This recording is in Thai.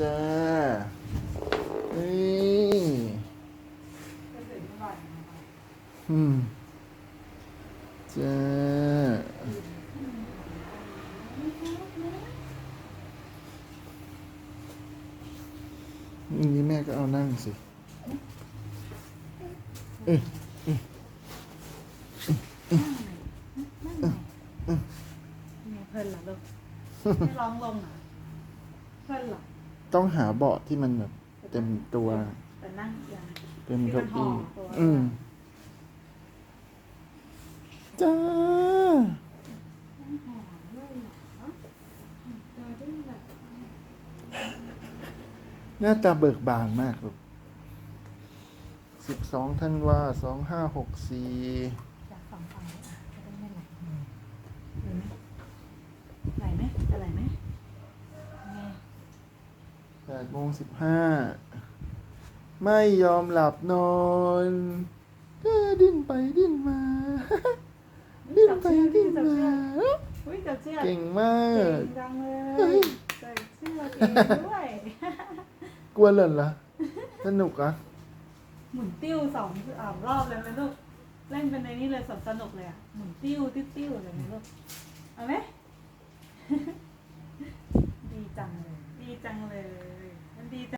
จ้านี่จะถึงอร่อยนะคะอืมจ้าอย่างนี้แม่ก็เอานั่งสิเอ้ยเนี่ยเพลินเหรอลูกไม่ร้องลงเหรอเพลินเหรอ ต้องหาเบาะที่มันแบบเต็มตัว แต่นั่งอย่างเต็มเก้าอี้ที่มันห่อตัวอืมจ้านั่งหอมด้วยเหรอเจอได้แบบหน้าตาเบิกบานมากลูกสิบสองธันวาสองห้าหกสี่อยากสองฝั่งเลยอะจะได้ไม่ไหลไหลไหมไหลไหมจะไหลไหมไง แปดโมงสิบห้าไม่ยอมหลับนอน ก็ดิ้นไปดิ้นมา ดิ้นไปดิ้นมา อุ้ยจับเชือกเก่งมาเก่กงจังเลเฮ้ยยใส่เชือกเองด้วยกลัวเหรอล่ะสนุกอะหมุนติ้วสองอ่ารอบเลยไหมลูกเล่นเป็นในนี้เลยสนสนุกเลยอะหมุนติ้วติ้วติ้วเลยไหมลูกเอาไหม ดีจังเลย ดีจังเลยมันดีจัง